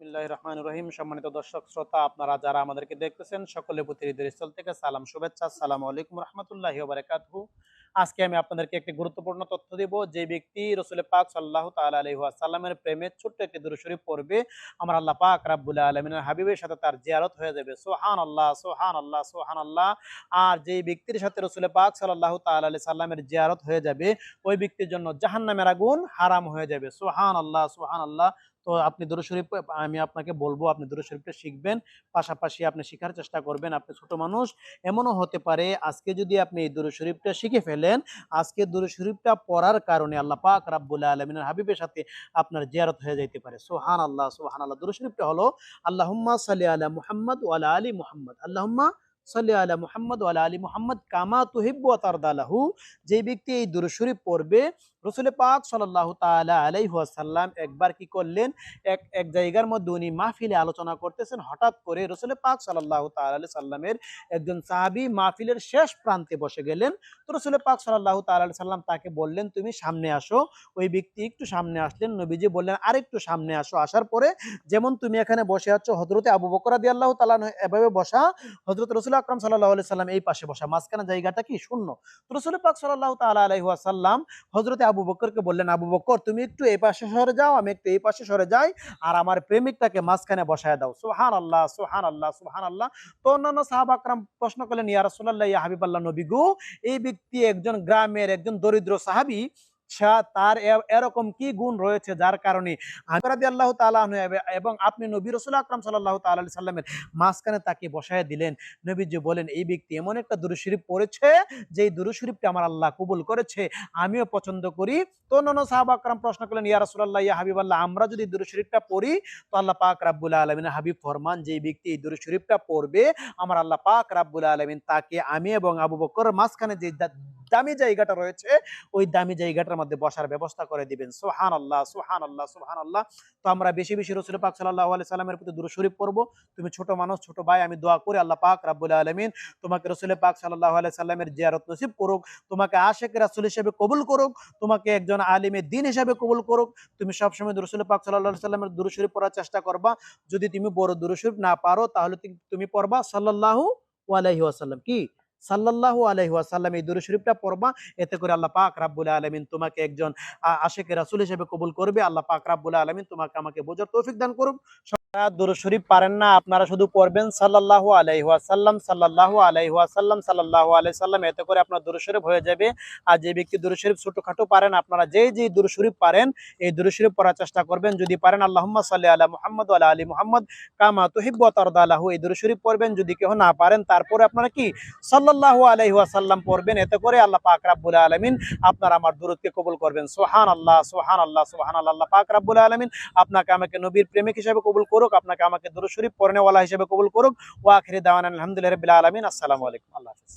বিসমিল্লাহ রহমান রহিম। সম্মানিত দর্শক, শ্রোতা, আপনারা যারা আমাদেরকে দেখতেছেন, সকলে প্রতিনিধির স্থল থেকে সালাম, শুভেচ্ছা, আসসালামু আলাইকুম রহমতুল্লাহ বারাকাতুহু। আজকে আমি আপনাদেরকে একটি গুরুত্বপূর্ণ তথ্য দিব। যে ব্যক্তি রসুল পাক সাল্লাহ ওয়াসাল্লামের প্রেমে ছোট্ট একটি দুরুশরী পড়বে, আমার আল্লাহ পাক রাব্বুল আলামিনের হাবিবের সাথে তার জিয়ারত হয়ে যাবে। সোহান আল্লাহ সোহান আল্লাহ সোহান আল্লাহ আর যে ব্যক্তির সাথে রসুল পাক সাল্লাহ তাআলা আলাইহি সাল্লামের জিয়ারত হয়ে যাবে, ওই ব্যক্তির জন্য জাহান্নামের আগুন হারাম হয়ে যাবে। সোহান আল্লাহ সোহান আল্লাহ তো আপনি দুরু শরীফ, আমি আপনাকে বলব আপনি দুরু শরীফটা শিখবেন, পাশাপাশি আপনি শেখার চেষ্টা করবেন আপনি ছোট মানুষ। এমনও হতে পারে আজকে যদি আপনি এই দুরু শরীফটা শিখে ফেলেন, আজকে দুরু শরীফটা পড়ার কারণে আল্লাহ পাক রাব্বুল আলমিনের হাবিবের সাথে আপনার জিয়ারত হয়ে যাইতে পারে। সোহান আল্লাহ সোহান আল্লাহ দুরু শরীফটা হলো, আল্লাহুম্মা সাল্লি আলা মুহাম্মদ ওয়ালা আলী মুহাম্মদ। আল্লাহুম্মা সাল্লি আলা মুহাম্মদ ওয়ালা আলী মুহাম্মদ কামা তুহিব্বু ওয়া তারদালাহু যে ব্যক্তি এই দুরু পড়বে, রসুল পাক সাল্লাল্লাহু তাআলা আলাইহি ওয়াসাল্লাম একবার কি করলেন? এক এক জায়গার মধ্যে উনি মাহফিলে আলোচনা করতেছেন, হঠাৎ করে রসুল পাক তাআলা আলাইহি সাল্লামের একজন সাহাবী মাহফিলের শেষ প্রান্তে বসে গেলেন। তো রসুল পাক তাআলা আলাইহি সাল্লাম তাকে বললেন, তুমি সামনে আসো। ওই ব্যক্তি একটু সামনে আসলেন, নবীজি বললেন, আরেকটু সামনে আসো। আসার পরে যেমন তুমি এখানে বসে আছো, হযরতে আবু বকর রাদিয়াল্লাহু তাআলা আনহু এভাবে বসা, হযরত রাসূল আকরাম আলাইহি সাল্লাম এই পাশে বসা। মাঝখানে জায়গাটা কি? শূন্য। তো রসুল পাক সাল্লাল্লাহু তাআলা আলাইহি ওয়াসাল্লাম হযরতে আবু বকরকে বললেন, আবু বকর তুমি একটু এই পাশে সরে যাও, আমি একটু এই পাশে সরে যাই আর আমার প্রেমিকটাকে মাঝখানে বসায় দাও। সুহান আল্লাহ সুহান আল্লাহ সুহান আল্লাহ তো অন্যান্য সাহাব আকরাম প্রশ্ন করলেন, ইয়া রাসূলুল্লাহ, ইয়া হাবিবাল্লাহ নবী গো, এই ব্যক্তি একজন গ্রামের একজন দরিদ্র সাহাবী তার এ- এরকম কি গুণ রয়েছে যার কারণে আল্লাহ আনহু এব- আপনি নবী রসুল আকরাম সাল্লাহ তাআলা সাল্লামের মাঝখানে তাকে বসায় দিলেন। নবীজি বলেন, এই ব্যক্তি এমন একটা দুরুশরীফ পড়েছে যে এই দুরুশরীফটা আমার আল্লাহ কবুল করেছে, আমিও পছন্দ করি। তো অন্যান্য সাহাবা আকরাম প্রশ্ন করলেন, ইয়া রাসূলুল্লাহ, ইয়া হাবিবাল্লাহ, আমরা যদি দুরূদ শরীফটা পড়ি, তো আল্লাহ পাক রাব্বুল আলামিন হাবিব ফরমান যে ব্যক্তি এই দুরূদ শরীফটা পড়বে, আমার আল্লাহ পাক রাব্বুল আলামিন তাকে আমি এবং আবু বকরের মাঝখানে যে দামি জায়গাটা রয়েছে, ওই দামি জায়গাটার মধ্যে বসার ব্যবস্থা করে দিবেন। সোহান আল্লাহ সোহান আল্লাহ সোহান আল্লাহ তো আমরা বেশি বেশি রাসূল পাক সাল্লাল্লাহু আলাইহি সাল্লামের প্রতি দুরূদ শরীফ পড়ব। তুমি ছোট মানুষ, ছোট ভাই, আমি দোয়া করি আল্লাহ পাক রাব্বুল আলামিন তোমাকে রসুল পাক সাল্লাহ আলাইহি সাল্লামের জিয়ারত নসিব করুক, তোমাকে আশেক রাসুল হিসেবে কবুল করুক, তোমাকে একজন আলিমের দিন হিসেবে কবুল করুক। তুমি সবসময় রসুল পাক সাল্লাহ সাল্লামের দুরু শরীফ পড়ার চেষ্টা করবা। যদি তুমি বড় দুরু শরীফ না পারো, তাহলে তুমি- পড়বা সাল্লাল্লাহু আলাইহি ওয়াসাল্লাম। কি? সাল্লাল্লাহু আলাইহি ওয়াসাল্লাম এই দুরু শরীফটা পড়বা, এতে করে আল্লাহ পাক রাব্বুল আলমিন তোমাকে একজন আশেখ রাসুল হিসেবে কবুল করবে, আল্লাহ পাক রাব্বুল আলমিন তোমাকে আমাকে বোঝার তৌফিক দান করুক। যারা দুরু শরীফ পারেন না, আপনারা শুধু পড়বেন সাল্লাল্লাহু আলাইহি ওয়াসাল্লাম, সাল্লাল্লাহু আলাইহি ওয়াসাল্লাম, সাল্লাল্লাহু আলাইহি সাল্লাম এতে করে আপনার দুরু শরীফ হয়ে যাবে। আর যে ব্যক্তি দুরু শরীফ ছোটখাটো পারেন, আপনারা যেই যেই দুরু শরীফ পারেন, এই দুরু শরীফ পড়ার চেষ্টা করবেন। যদি পারেন, আল্লাহুম্মা সাল্লি আলা মুহাম্মদ ওয়া আলা মুহাম্মদ কামা এই দুরু শরীফ পড়বেন, যদি কেউ না পারেন, তারপরে আপনারা কি? সাল্লাল্লাহু আলাইহি ওয়াসাল্লাম পড়বেন, এতে করে আল্লাহ পাক রাব্বুল আলামিন আপনার আমার দুরুদকে কবুল করবেন। সোহান আল্লাহ সুবহানাল্লাহ, আল্লাহ সোহান আল্লাহ পাক রাব্বুল আলামিন আপনাকে আমাকে নবীর প্রেমিক হিসেবে কবুল করুক, আপনাকে আমাকে দুরু শরীফ পড়নেওয়ালা হিসেবে কবুল করুক। ও আখিরি দাওয়ানা আলহামদুলিল্লাহ আলামিন। আসসালামু আলাইকুম। আল্লাহ হাফেজ।